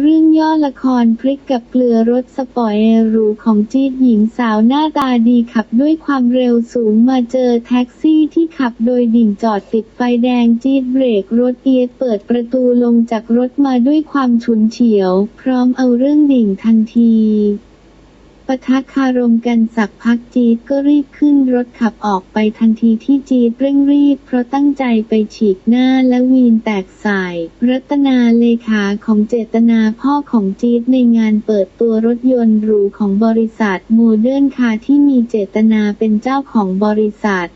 เรื่องย่อละครพริกกับเกลือรถสปอยล์หรูของจีดหญิงสาวหน้าตาดีขับด้วยความเร็วสูงมาเจอแท็กซี่ที่ขับโดยดิ่งจอดติดไฟแดงจีดเบรกรถเอียดเปิดประตูลงจากรถมาด้วยความฉุนเฉียว พร้อมเอาเรื่องดิ่งทันที ปะทะคารมกันสักพักจี๊ดก็รีบขึ้นรถขับออกไปทันทีที่จี๊ดเร่งรีบเพราะตั้งใจไปฉีกหน้าและวีนแตกสายรัตนาเลขาของเจตนาพ่อของจี๊ดในงานเปิดตัวรถยนต์หรูของบริษัทโมเดิร์นคาร์ที่มีเจตนาเป็นเจ้าของบริษัท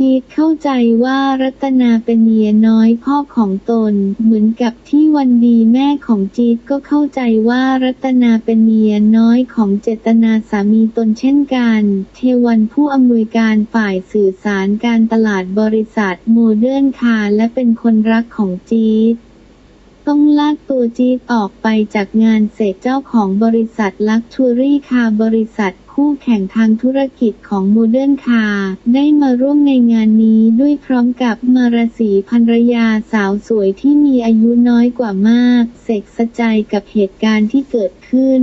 จีดเข้าใจว่ารัตนาเป็นเมียน้อยพ่อของตน เหมือนกับที่วันดีแม่ของจีดก็เข้าใจว่ารัตนาเป็นเมียน้อยของเจตนาสามีตนเช่นกัน เทวันผู้อำนวยการฝ่ายสื่อสารการตลาดบริษัทโมเดิร์นคาร์และเป็นคนรักของจีดต้องลากตัวจี๊ดออกไปจากงานเสร็จเจ้าของบริษัทลักชัวรี่คาร์บริษัท คู่แข่งทางธุรกิจของโมเดิร์นคาร์ได้มาร่วมในงานนี้ด้วยพร้อมกับมารสีภรรยาสาวสวยที่มีอายุน้อยกว่ามาก เสกสะใจกับเหตุการณ์ที่เกิดขึ้น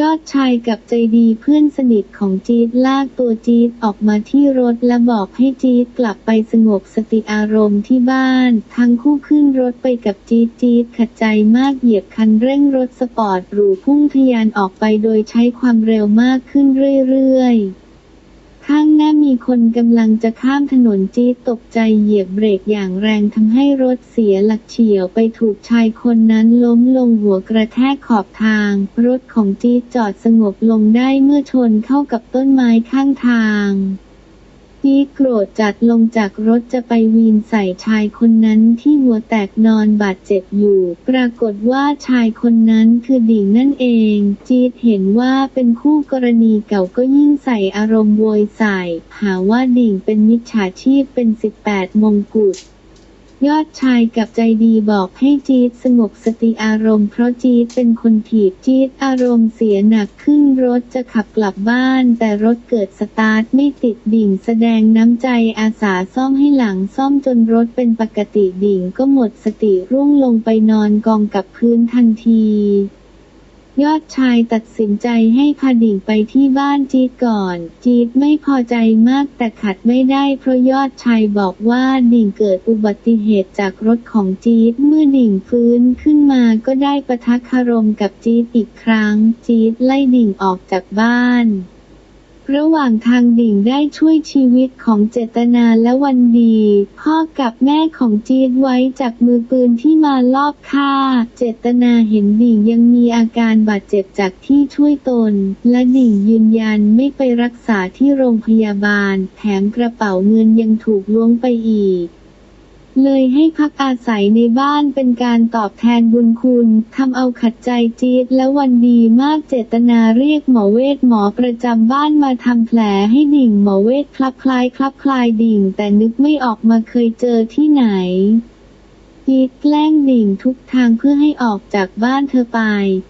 ยอดชายกับใจดีเพื่อนสนิทของจี๊ดลากตัวจี๊ดออกมาที่รถและบอกให้จี๊ดกลับไปสงบสติอารมณ์ที่บ้าน ทั้งคู่ขึ้นรถไปกับจี๊ดจี๊ดขัดใจมากเหยียบคันเร่งรถสปอร์ตหรูพุ่งทะยานออกไปโดยใช้ความเร็วมากขึ้นเรื่อยๆ ข้างหน้ามีคนกำลังจะข้ามถนนจี๊ดตกใจเหยียบเบรกอย่างแรงทำให้รถเสียหลักเฉียวไปถูกชายคนนั้นล้มลงหัวกระแทกขอบทาง รถของจี๊ดจอดสงบลงได้เมื่อชนเข้ากับต้นไม้ข้างทาง จี๊ดโกรธจัดลงจากรถจะไปวีนใส่ชายคนนั้นที่หัวแตกนอนบาดเจ็บอยู่ ปรากฏว่าชายคนนั้นคือดิ่งนั่นเอง จีดเห็นว่าเป็นคู่กรณีเก่าก็ยิ่งใส่อารมณ์โวยใส่ หาว่าดิ่งเป็นมิจฉาชีพเป็น 18 มงกุฎ ยอดชายกับใจดีบอกให้จี๊ดสงบสติอารมณ์เพราะจี๊ดเป็นคนผิดจี๊ดอารมณ์เสียหนักขึ้นรถจะขับกลับบ้าน แต่รถเกิดสตาร์ทไม่ติดดิ่งแสดงน้ำใจอาสาซ่อมให้หลังซ่อมจนรถเป็นปกติดิ่งก็หมดสติร่วงลงไปนอนกองกับพื้นทันที ยอดชายตัดสินใจให้พดิ่งไปที่บ้านจีดก่อน จีดไม่พอใจมากแต่ขัดไม่ได้เพราะยอดชายบอกว่าดิ่งเกิดอุบัติเหตุจากรถของจีดเมื่อดิ่งฟื้นขึ้นมาก็ได้ปะทะคารมกับจีดอีกครั้ง จีดไล่ดิ่งออกจากบ้าน ระหว่างทางดิ่งได้ช่วยชีวิตของเจตนาและวันดี พ่อกับแม่ของจี๊ดไว้จากมือปืนที่มาลอบฆ่า เจตนาเห็นดิ่งยังมีอาการบาดเจ็บจากที่ช่วยตน และดิ่งยืนยันไม่ไปรักษาที่โรงพยาบาล แถมกระเป๋าเงินยังถูกล้วงไปอีก เลยให้พักอาศัยในบ้านเป็นการตอบแทนบุญคุณทำเอาขัดใจจี๊ดและวันดีมากเจตนาเรียกหมอเวทหมอประจำบ้านมาทำแผลให้ดิ่งหมอเวทคลับคลายคลับคลายดิ่ง แต่นึกไม่ออกมาเคยเจอที่ไหน จีดแกล้งดิ่งทุกทางเพื่อให้ออกจากบ้านเธอไป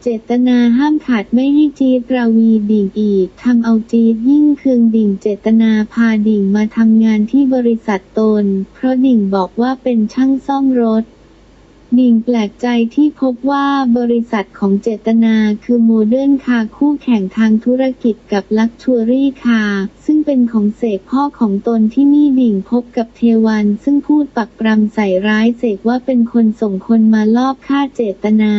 เจตนาห้ามขาดไม่ให้จีดราวีดิ่งอีกทำเอาจีดยิ่งเคืองดิ่งเจตนาพาดิ่งมาทำงานที่บริษัทตน เพราะดิ่งบอกว่าเป็นช่างซ่อมรถ ดิ่งแปลกใจที่พบว่าบริษัทของเจตนาคือโมเดิร์นคาคู่แข่งทางธุรกิจกับลักชัวรี่คาซึ่งเป็นของเสกพ่อของตนที่นี่ดิ่งพบกับเทวัน ซึ่งพูดปักปรำใส่ร้ายเสกว่าเป็นคนส่งคนมาลอบฆ่าเจตนา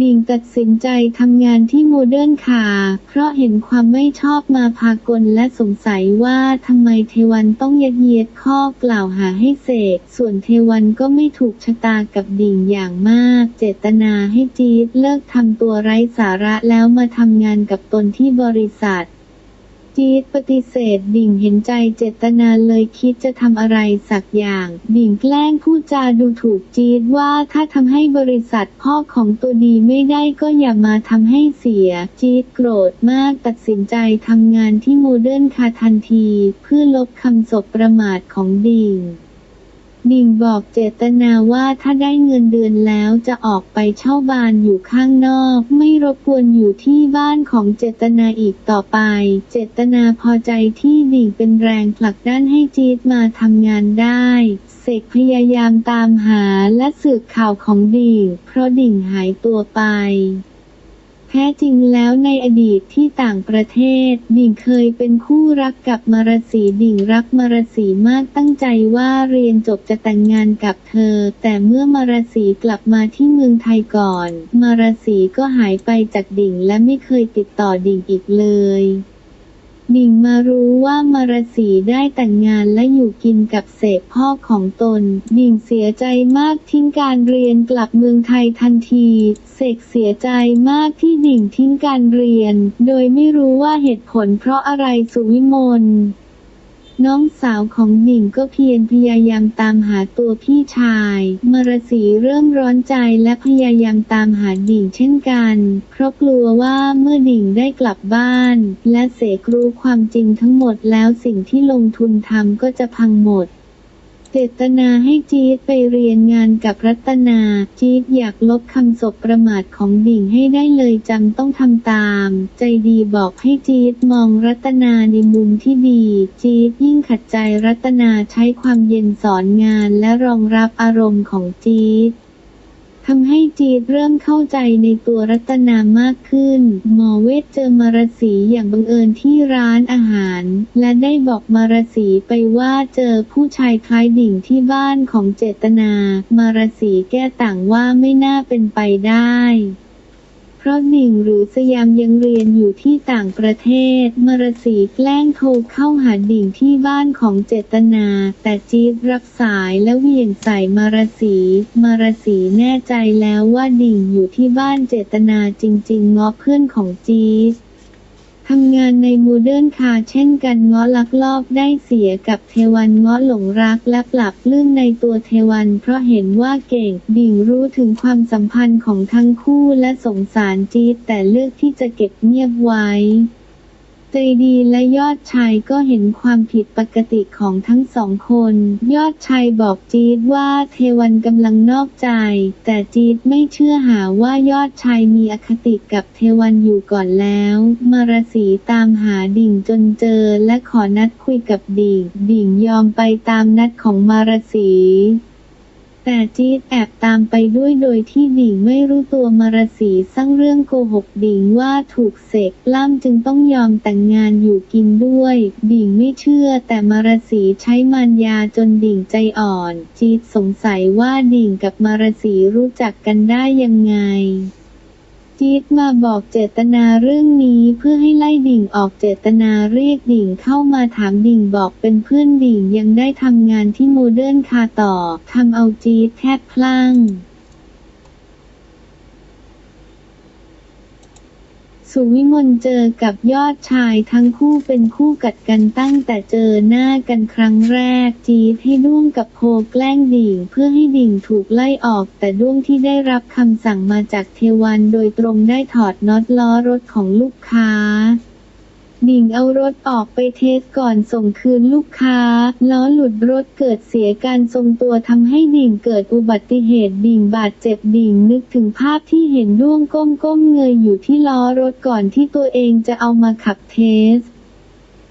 ดิ่งตัดสินใจทำงานที่โมเดิร์นคาร์เพราะเห็นความไม่ชอบมาพากลและสงสัยว่าทำไมเทวันต้องยัดเยียดข้อกล่าวหาให้เสก ส่วนเทวันก็ไม่ถูกชะตากับดิ่งอย่างมาก เจตนาให้จี๊ดเลิกทำตัวไร้สาระแล้วมาทำงานกับตนที่บริษัท จี๊ดปฏิเสธดิ่งเห็นใจเจตนาเลยคิดจะทำอะไรสักอย่าง ดิ่งแกล้งพูดจาดูถูกจี๊ดว่าถ้าทำให้บริษัทพ่อของตัวดีไม่ได้ก็อย่ามาทำให้เสีย จี๊ดโกรธมากตัดสินใจทำงานที่โมเดิร์นคาทันที เพื่อลบคำสบประมาทของดิ่ง ดิ่งบอกเจตนาว่าถ้าได้เงินเดือนแล้วจะออกไปเช่าบ้านอยู่ข้างนอก ไม่รบกวนอยู่ที่บ้านของเจตนาอีกต่อไป เจตนาพอใจที่ดิ่งเป็นแรงผลักดันให้จี๊ดมาทำงานได้เสเสกพยายามตามหาและสืบข่าวของดิ่งเพราะดิ่งหายตัวไป แท้จริงแล้วในอดีตที่ต่างประเทศ ดิ่งเคยเป็นคู่รักกับมารสีดิ่งรักมารสีมากตั้งใจว่าเรียนจบจะแต่งงานกับเธอ แต่เมื่อมารสีกลับมาที่เมืองไทยก่อนมารสีก็หายไปจากดิ่งและไม่เคยติดต่อดิ่งอีกเลย หนิงมารู้ว่ามารสีได้แต่งงานและอยู่กินกับเสกพ่อของตน หนิงเสียใจมากทิ้งการเรียนกลับเมืองไทยทันที เสกเสียใจมากที่หนิงทิ้งการเรียน โดยไม่รู้ว่าเหตุผลเพราะอะไรสุวิมล น้องสาวของหนิงก็เพียรพยายามตามหาตัวพี่ชาย มรสีเริ่มร้อนใจและพยายามตามหาหนิ่งเช่นกัน เพราะกลัวว่าเมื่อหนิ่งได้กลับบ้าน และเสกรู้ความจริงทั้งหมดแล้วสิ่งที่ลงทุนทำก็จะพังหมด เจตนาให้จี๊ดไปเรียนงานกับรัตนา จี๊ดอยากลบคำศพประมาทของดิ่งให้ได้เลยจำต้องทำตาม ใจดีบอกให้จี๊ดมองรัตนาในมุมที่ดี จี๊ดยิ่งขัดใจรัตนาใช้ความเย็นสอนงานและรองรับอารมณ์ของจี๊ด ทำให้จีดเริ่มเข้าใจในตัวรัตนามากขึ้น หมอเวทเจอมารสีอย่างบังเอิญที่ร้านอาหาร และได้บอกมารสีไปว่าเจอผู้ชายคล้ายดิ่งที่บ้านของเจตนา มารสีแก้ต่างว่าไม่น่าเป็นไปได้ เพราะหนิงหรือสยามยังเรียนอยู่ที่ต่างประเทศ มรสีแกล้งโทรเข้าหาดิ่งที่บ้านของเจตนา แต่จี๊ดรับสายและเหวี่ยงใส่มารสีมารสีแน่ใจแล้วว่าดิ่งอยู่ที่บ้านเจตนาจริงๆง้อเพื่อนของจี๊ด ทำงานในโมเดิร์นคาเช่นกันง้อลักลอบได้เสียกับเทวันง้อหลงรักและปรับปลื้มในตัวเทวันเพราะเห็นว่าเก่งดิ่งรู้ถึงความสัมพันธ์ของทั้งคู่และสงสารจี๊ดแต่เลือกที่จะเก็บเงียบไว้ ใจดีและยอดชายก็เห็นความผิดปกติของทั้งสองคน ยอดชายบอกจี๊ดว่าเทวันกำลังนอกใจ แต่จี๊ดไม่เชื่อหาว่ายอดชายมีอคติกับเทวันอยู่ก่อนแล้ว มารสีตามหาดิ่งจนเจอและขอนัดคุยกับดิ่ง ดิ่งยอมไปตามนัดของมารสี แต่จี๊ดแอบตามไปด้วยโดยที่ดิ่งไม่รู้ตัวมารสีสร้างเรื่องโกหกดิ่งว่าถูกเสกล่ามจึงต้องยอมแต่งงานอยู่กินด้วยดิ่งไม่เชื่อแต่มารสีใช้มารยาจนดิ่งใจอ่อน จี๊ดสงสัยว่าดิ่งกับมารสีรู้จักกันได้ยังไง จี๊ดมาบอกเจตนาเรื่องนี้เพื่อให้ไล่ดิ่งออกเจตนาเรียกดิ่งเข้ามาถามดิ่งบอกเป็นเพื่อนดิ่งยังได้ทำงานที่โมเดิร์นคาต่อทำเอาจี๊ดแทบพลั่ง สุวิมลเจอกับยอดชายทั้งคู่เป็นคู่กัดกันตั้งแต่เจอหน้ากันครั้งแรก จี๊ดให้ด้วงกับโพแกล้งดิ่งเพื่อให้ดิ่งถูกไล่ออก แต่ด้วงที่ได้รับคำสั่งมาจากเทวันโดยตรงได้ถอดน็อตล้อรถของลูกค้า ดิ่งเอารถออกไปเทสก่อนส่งคืนลูกค้า ล้อหลุดรถเกิดเสียการทรงตัวทำให้ดิ่งเกิดอุบัติเหตุดิ่งบาดเจ็บดิ่งนึกถึงภาพที่เห็นด้วงก้มก้มเงยอยู่ที่ล้อรถก่อนที่ตัวเองจะเอามาขับเทส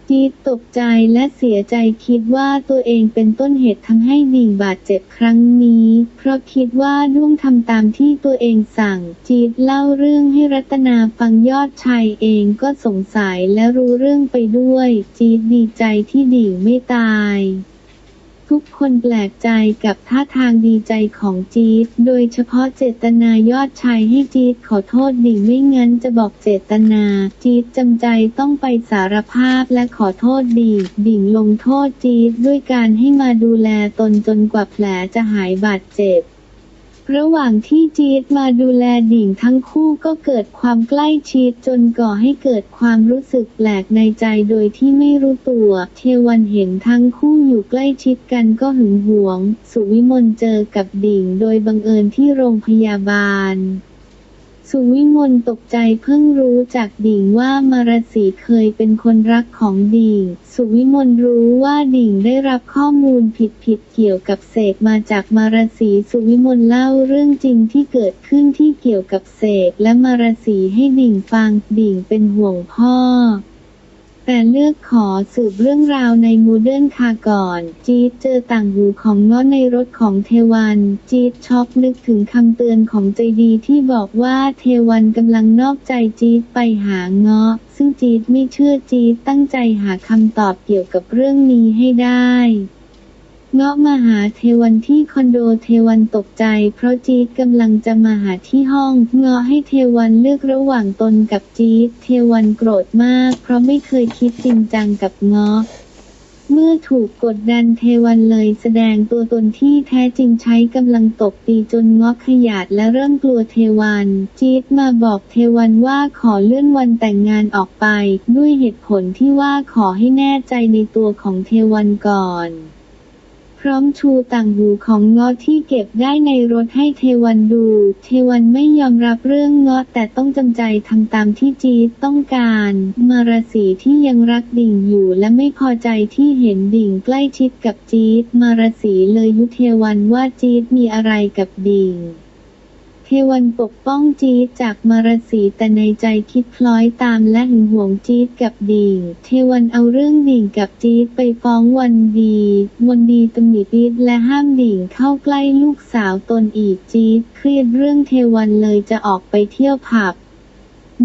จี๊ดตกใจและเสียใจคิดว่าตัวเองเป็นต้นเหตุทำให้ดิ่งบาดเจ็บครั้งนี้ เพราะคิดว่าด้วงทำตามที่ตัวเองสั่ง จี๊ดเล่าเรื่องให้รัตนาฟังยอดชายเองก็สงสัยและรู้เรื่องไปด้วย จี๊ดดีใจที่ดิ่งไม่ตาย ทุกคนแปลกใจกับท่าทางดีใจของจี๊ด โดยเฉพาะเจตนายอดชายให้จี๊ดขอโทษดิ่งไม่งั้นจะบอกเจตนา จี๊ดจำใจต้องไปสารภาพและขอโทษดิ่งดิ่งลงโทษจี๊ดด้วยการให้มาดูแลตนจนกว่าแผลจะหายบาดเจ็บ ระหว่างที่จี๊ดมาดูแลดิ่งทั้งคู่ก็เกิดความใกล้ชิดจนก่อให้เกิดความรู้สึกแปลกในใจโดยที่ไม่รู้ตัว เทวันเห็นทั้งคู่อยู่ใกล้ชิดกันก็หึงหวง สุวิมลเจอกับดิ่งโดยบังเอิญที่โรงพยาบาล สุวิมลตกใจเพิ่งรู้จากดิ่งว่ามารสีเคยเป็นคนรักของดิ่ง สุวิมลรู้ว่าดิ่งได้รับข้อมูลผิดๆเกี่ยวกับเสกมาจากมารสีสุวิมลเล่าเรื่องจริงที่เกิดขึ้นที่เกี่ยวกับเสกและมารสีให้ดิ่งฟังดิ่งเป็นห่วงพ่อ แต่เลือกขอสืบเรื่องราวในมูเดิร์นคาก่อน จี๊ดเจอต่างหูของง้อในรถของเทวัน จี๊ดช็อกนึกถึงคำเตือนของใจดีที่บอกว่าเทวันกำลังนอกใจจี๊ดไปหาง้อซึ่งจี๊ดไม่เชื่อจี๊ดตั้งใจหาคำตอบเกี่ยวกับเรื่องนี้ให้ได้ เงาะมาหาเทวันที่คอนโดเทวันตกใจ เพราะจี๊ดกำลังจะมาหาที่ห้อง เงาะให้เทวันเลือกระหว่างตนกับจี๊ดเทวันโกรธมาก เพราะไม่เคยคิดจริงจังกับเงาะเมื่อถูกกดดันเทวันเลยแสดงตัวตนที่แท้จริงใช้กำลังตบตีจนเงาะขยาดและเริ่มกลัวเทวัน จี๊ดมาบอกเทวันว่าขอเลื่อนวันแต่งงานออกไป ด้วยเหตุผลที่ว่าขอให้แน่ใจในตัวของเทวันก่อน พร้อมชูต่างหูของเงาะที่เก็บได้ในรถให้เทวันดู เทวันไม่ยอมรับเรื่องเงาะแต่ต้องจำใจทำตามที่จีดต้องการ มาราศีที่ยังรักดิ่งอยู่และไม่พอใจที่เห็นดิ่งใกล้ชิดกับจีดมาราศีเลยยุเทวันว่าจีดมีอะไรกับดิ่ง ทวันปกป้องจี๊ดจากมารสีแต่ในใจคิดคล้อยตามและหึงหวงจี๊ดกับดิ่งเทวันเอาเรื่องดิ่งกับจี๊ดไปฟ้องวันดีวันดีตำหนิจี๊ดและห้ามดิ่งเข้าใกล้ลูกสาวตนอีกจี๊ดเครียดเรื่องเทวันเลยจะออกไปเที่ยวผับ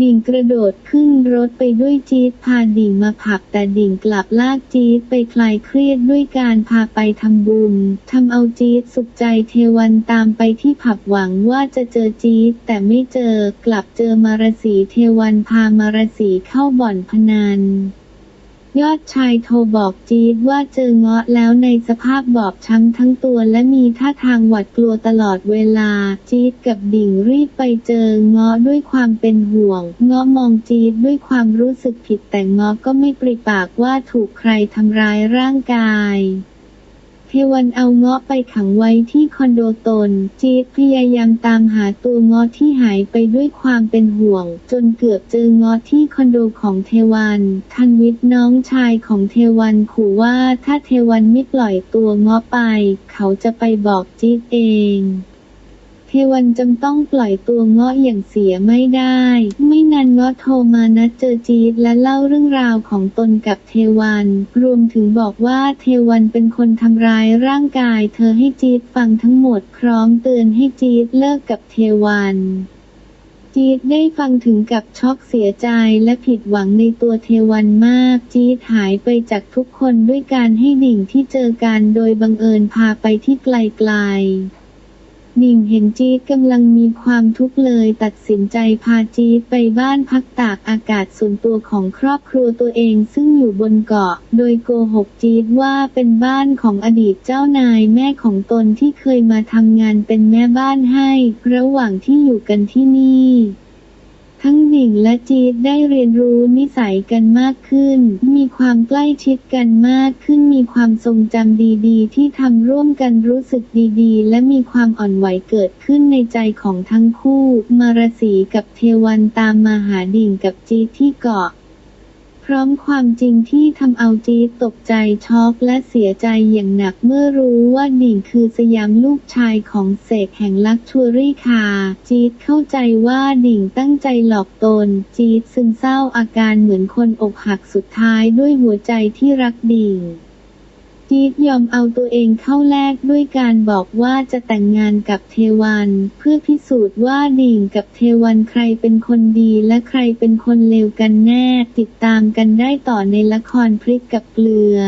ดิ่งกระโดดขึ้นรถไปด้วยจี๊ดพาดิ่งมาผับแต่ดิ่งกลับลากจี๊ดไปคลายเครียดด้วยการพาไปทำบุญทำเอาจี๊ดสุขใจเทวันตามไปที่ผับหวังว่าจะเจอจี๊ดแต่ไม่เจอกลับเจอมารสีเทวันพามารสีเข้าบ่อนพนัน ยอดชายโทรบอกจี๊ดว่าเจอเงาะแล้วในสภาพบอบช้ำทั้งตัวและมีท่าทางหวาดกลัวตลอดเวลา จี๊ดกับดิ่งรีบไปเจอเงาะด้วยความเป็นห่วง เงาะมองจี๊ดด้วยความรู้สึกผิดแต่เงาะก็ไม่ปริปากว่าถูกใครทำร้ายร่างกาย วันเอาเงาะไปขังไว้ที่คอนโดตน จี๊ดพยายามตามหาตัวเงาะที่หายไปด้วยความเป็นห่วง จนเกือบเจอเงาะที่คอนโดของเทวัน ทันวิทย์น้องชายของเทวันขู่ว่าถ้าเทวันไม่ปล่อยตัวเงาะไป เขาจะไปบอกจี๊ดเอง เทวันจำต้องปล่อยตัวเงาะอย่างเสียไม่ได้ ไม่นานเงาะโทรมานัดเจอจีดและเล่าเรื่องราวของตนกับเทวัน รวมถึงบอกว่าเทวันเป็นคนทำร้ายร่างกาย เธอให้จีดฟังทั้งหมดพร้อมเตือนให้จีดเลิกกับเทวันจีดได้ฟังถึงกับช็อกเสียใจและผิดหวังในตัวเทวันมาก จีดหายไปจากทุกคนด้วยการให้ดิ่งที่เจอกันโดยบังเอิญพาไปที่ไกลๆ นิ่งเห็นจี๊ดกำลังมีความทุกข์เลย ตัดสินใจพาจี๊ดไปบ้านพักตากอากาศส่วนตัวของครอบครัวตัวเองซึ่งอยู่บนเกาะ โดยโกหกจี๊ดว่าเป็นบ้านของอดีตเจ้านายแม่ของตนที่เคยมาทำงานเป็นแม่บ้านให้ ระหว่างที่อยู่กันที่นี่ ทั้งดิงและจีดได้เรียนรู้นิสัยกันมากขึ้น มีความใกล้ชิดกันมากขึ้น มีความทรงจำดีๆ ที่ทำร่วมกันรู้สึกดีๆ และมีความอ่อนไหวเกิดขึ้นในใจของทั้งคู่ มารสีกับเทวันตามมาหาดิ่งกับจีดที่เกาะ พร้อมความจริงที่ทำเอาจี๊ดตกใจช็อกและเสียใจอย่างหนักเมื่อรู้ว่าดิ่งคือสยามลูกชายของเสกแห่งลักชัวรี่คาจี๊ดเข้าใจว่าดิ่งตั้งใจหลอกตน จี๊ดซึมเศร้าอาการเหมือนคนอกหักสุดท้ายด้วยหัวใจที่รักดิ่ง จี๊ดยอมเอาตัวเองเข้าแลกด้วยการบอกว่าจะแต่งงานกับเทวัน เพื่อพิสูจน์ว่าดิ่งกับเทวันใครเป็นคนดีและใครเป็นคนเลวกันแน่ ติดตามกันได้ต่อในละครพริกกับเกลือ